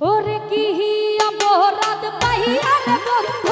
ওরে কি অপরাধ পাইয়া বন্ধু?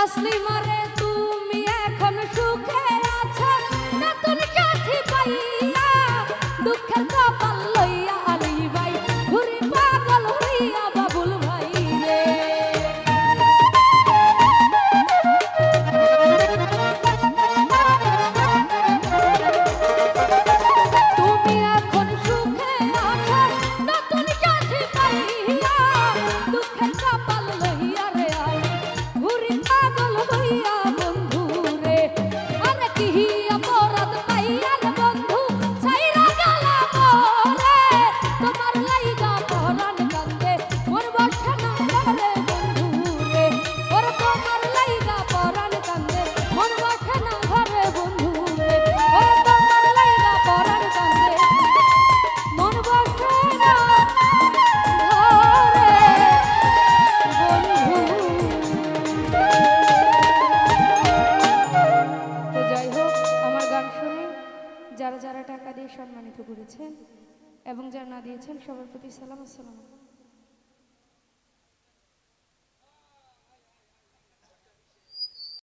তসলিমার করেছেন এবং যারা না দিয়েছেন সবার প্রতি সালাম আসসালাম